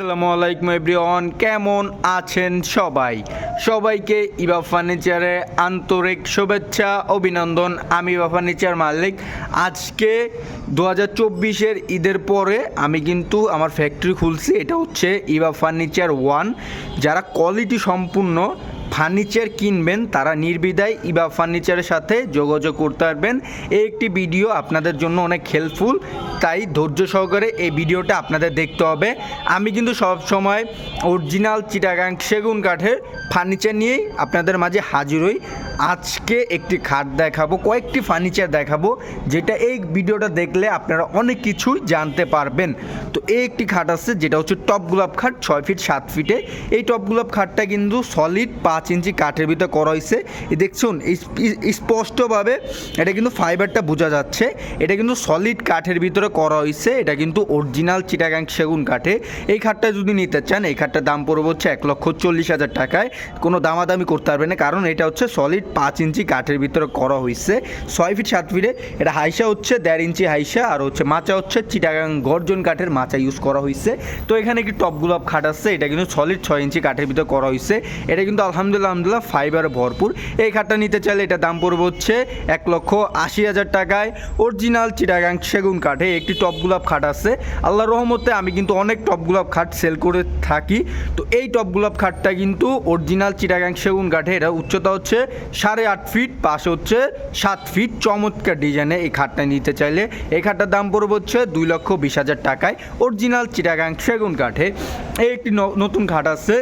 আসসালামু আলাইকুম এভরিওয়ান, কেমন আছেন সবাই? সবাইকে ইবা ফার্নিচারে আন্তরিক শুভেচ্ছা, অভিনন্দন। আমি ইবা ফার্নিচার মালিক। আজকে দু হাজার চব্বিশের ঈদের পরে আমি কিন্তু আমার ফ্যাক্টরি খুলছি। এটা হচ্ছে ইবা ফার্নিচার ওয়ান। যারা কোয়ালিটি সম্পূর্ণ ফার্নিচার কিনবেন, তারা নির্বিধায় ইবা ফার্নিচারের সাথে যোগাযোগ করতে পারবেন। এই একটি ভিডিও আপনাদের জন্য অনেক হেল্পফুল তাই ধৈর্য সহকারে এই ভিডিওটা আপনাদের দেখতে হবে। আমি কিন্তু সব সময় অরিজিনাল চিটাগাং সেগুন কাঠের ফার্নিচার নিয়েই আপনাদের মাঝে হাজির হই। আজকে একটি খাট দেখাবো, কয়েকটি ফার্নিচার দেখাবো, যেটা এই ভিডিওটা দেখলে আপনারা অনেক কিছুই জানতে পারবেন। তো এই একটি খাট আছে, যেটা হচ্ছে টপ গোলাপ খাট, ছয় ফিট সাত ফিটে এই টপ গোলাপ খাটটা কিন্তু সলিড পাঁচ ইঞ্চি কাঠের ভিতরে করা হয়েছে দেখছুন স্পষ্টভাবে এটা কিন্তু ফাইবারটা বোঝা যাচ্ছে। এটা কিন্তু সলিড কাঠের ভিতরে করা হয়েছে এটা কিন্তু অরিজিনাল চিটাগাং সেগুন কাঠে। এই খাটটা যদি নিতে চান, এই খাটটার দাম পড়বে হচ্ছে এক লক্ষ চল্লিশ হাজার টাকায়। কোনো দামাদামি করতে পারবে না, কারণ এটা হচ্ছে সলিড পাঁচ ইঞ্চি কাঠের ভিতরে করা হয়েছে ছয় ফিট সাত ফিটে এটা হাইসা হচ্ছে, দেড় ইঞ্চি হাইসা, আর হচ্ছে মাচা হচ্ছে চিটাগাং গর্জন কাঠের মাচা ইউজ করা হয়েছে তো এখানে একটি টপ খাট আছে, এটা কিন্তু সলিড ছয় ইঞ্চি কাঠের ভিতরে করা হয়েছে এটা কিন্তু আলহামদুলিল্লাহ আলহামদুলিল্লাহ ফাইবার ভরপুর। এই খাটটা নিতে চাইলে এটা দাম পড়বে হচ্ছে এক লক্ষ আশি হাজার টাকায়। অরিজিনাল চিটাগাং সেগুন কাঠে একটি টপ খাট আছে। আল্লাহ রহমতে আমি কিন্তু অনেক টপ খাট সেল করে থাকি। তো এই টপ খাটটা কিন্তু অরিজিনাল চিটাগাং সেগুন কাঠে, এটা উচ্চতা হচ্ছে সাড়ে আট ফিট, পাশে হচ্ছে সাত ফিট। চমৎকার ডিজাইনে এই খাটটা নিতে চাইলে এই খাটটার দাম পড়বে হচ্ছে দুই লক্ষ বিশ হাজার টাকায়। অরিজিনাল চিটাগাং সেগুন কাঠে। এই একটি নতুন খাট আছে।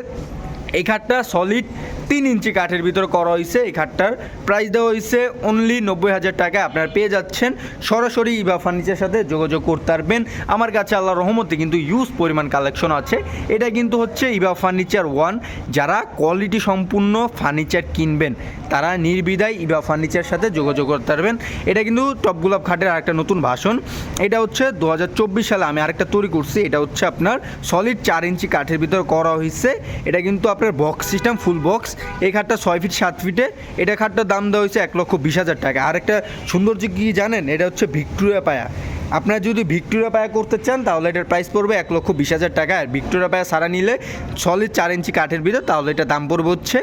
এই খাটটা সলিড তিন ইঞ্চি কাঠের ভিতরে করা হয়েছে এই খাটটার। প্রাইস দেওয়া হয়েছে অনলি নব্বই হাজার টাকা আপনারা পেয়ে যাচ্ছেন। সরাসরি ইবা ফার্নিচার সাথে যোগাযোগ করতে পারবেন। আমার কাছে আল্লাহ রহমতে কিন্তু ইউজ পরিমাণ কালেকশন আছে। এটা কিন্তু হচ্ছে ইবা ফার্নিচার ওয়ান যারা কোয়ালিটি সম্পূর্ণ ফার্নিচার কিনবেন, তারা নির্বিধায় ইবা ফার্নিচার সাথে যোগাযোগ করতে পারবেন। এটা কিন্তু টপ গোলাপ খাটের আরেকটা নতুন ভাষণ। এটা হচ্ছে দু হাজার চব্বিশ সালে আমি আরেকটা তৈরি করছি। এটা হচ্ছে আপনার সলিড চার ইঞ্চি কাঠের ভিতরে করা হয়েছে এটা কিন্তু আপনার বক্স সিস্টেম ফুল বক্স এই খাটটা ছয় ফিট সাত ফিটে এটা খাটটার দাম দেওয়া হয়েছে এক লক্ষ বিশ হাজার টাকা। আর একটা সৌন্দর্য কি জানেন? এটা হচ্ছে ভিক্টোরিয়া পায়া। আপনারা যদি ভিক্টোরিয়া পায়া করতে চান, তাহলে এটার প্রাইস পড়বে এক লক্ষ বিশ হাজার টাকা। আর ভিক্টোরিয়া পায়া সারা নিলে সলিড চার ইঞ্চি কাঠের ভিতর, তাহলে এটা দাম পড়বে হচ্ছে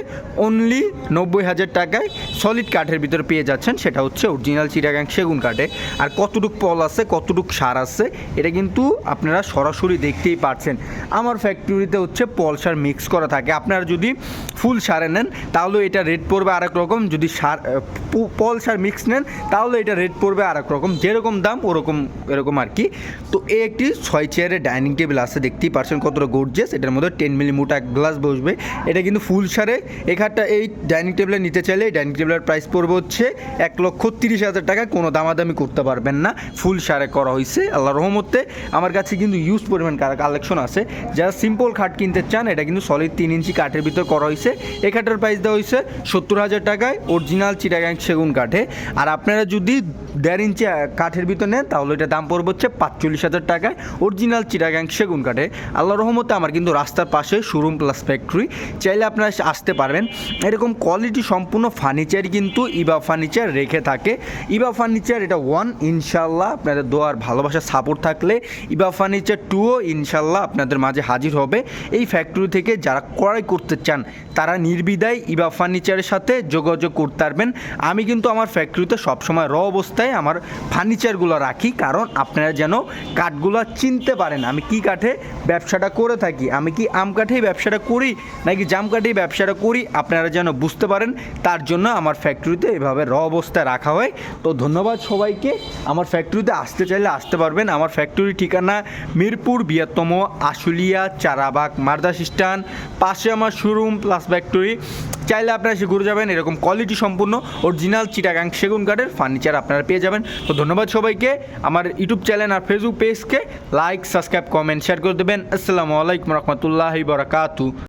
অনলি নব্বই হাজার টাকায় সলিড কাঠের ভিতরে পেয়ে যাচ্ছেন। সেটা হচ্ছে অরিজিনাল চিটাগাং সেগুন কাঠে। আর কতটুক পল আছে, কতটুক সার আছে, এটা কিন্তু আপনারা সরাসরি দেখতেই পাচ্ছেন আমার ফ্যাক্টরিতে হচ্ছে পল সার মিক্স করা থাকে। আপনারা যদি ফুল সারে নেন, তাহলে এটা রেট পড়বে আরেক রকম। যদি সার পল সার মিক্স নেন, তাহলে এটা রেট পড়বে আরেক রকম। যেরকম দাম, ওরকম এরকম আর কি। তো এই একটি ছয় চেয়ারের ডাইনিং টেবিল আছে, দেখতেই পারছেন কতটা গর্জেস এটার মধ্যে টেন মিলি মোটা গ্লাস বসবে। এটা কিন্তু ফুল সারে। এই খাটটা এই ডাইনিং টেবিলে নিতে চাইলে এই ডাইনিং টেবিলের প্রাইস পড়বে হচ্ছে এক লক্ষ তিরিশ হাজার টাকা। কোনো দামাদামি করতে পারবেন না। ফুল সারে করা হয়েছে আল্লাহ রহমতে। আমার কাছে কিন্তু ইউজ পরিমাণ কালেকশন আছে। যারা সিম্পল খাট কিনতে চান, এটা কিন্তু সলিড তিন ইঞ্চি কাঠের ভিতর করা হয়েছে এই খাটের প্রাইস দেওয়া হয়েছে সত্তর হাজার টাকায় অরিজিনাল চিটাগাং সেগুন কাঠে। আর আপনারা যদি দেড় ইঞ্চি কাঠের ভিতর নেন, তাহলে এটা দাম পড়বে হচ্ছে পাঁচচল্লিশ হাজার টাকায়। অরিজিনাল চিটাগাং সেগুন কাঠে। আল্লাহ রহমতে আমার কিন্তু রাস্তার পাশে শোরুম প্লাস ফ্যাক্টরি চাইলে আপনারা আসতে পারবেন। এরকম কোয়ালিটি সম্পূর্ণ ফার্নিচার কিন্তু ইবা ফার্নিচার রেখে থাকে। ইবা ফার্নিচার এটা ওয়ান ইনশাল্লাহ আপনাদের দোয়ার ভালোবাসা সাপোর্ট থাকলে ইবা ফার্নিচার টুও ইনশাল্লাহ আপনাদের মাঝে হাজির হবে। এই ফ্যাক্টরি থেকে যারা ক্রয় করতে চান, তারা নির্বিধায় ইবা ফার্নিচারের সাথে যোগাযোগ করতে পারবেন। আমি কিন্তু আমার ফ্যাক্টরিতে সবসময় র অবস্থায় আমার ফার্নিচারগুলো রাখি। কারণ আপনারা যেন কাঠগুলো চিনতে পারেন। আমি কি কাঠে ব্যবসাটা করে থাকি? আমি কি আম কাঠেই ব্যবসাটা করি? নাকি জাম কাঠেই ব্যবসাটা করি? আপনারা যেন বুঝতে পারেন। তার জন্য আমার ফ্যাক্টরিতে এভাবে র অবস্থায় রাখা হয়। তো ধন্যবাদ সবাইকে। আমার ফ্যাক্টরিতে আসতে চাইলে আসতে পারবেন। আমার ফ্যাক্টরি ঠিকানা মিরপুর বৃহত্তম আশুলিয়া চারাবাগ মারদাস স্টান পাশে আমার শোরুম প্লাস ফ্যাক্টরি। চাইলে আপনারা এসে ঘুরে যাবেন, এরকম কোয়ালিটি সম্পূর্ণ অরিজিনাল চিটাগাং সেগুন কাঠের ফার্নিচার আপনারা পেয়ে যাবেন। তো ধন্যবাদ সবাইকে, আমার ইউটিউব চ্যানেল আর ফেসবুক পেজকে লাইক সাবস্ক্রাইব কমেন্ট শেয়ার করে দেবেন। আসসালামু আলাইকুম রহমতুল্লাহি বরাকাতু।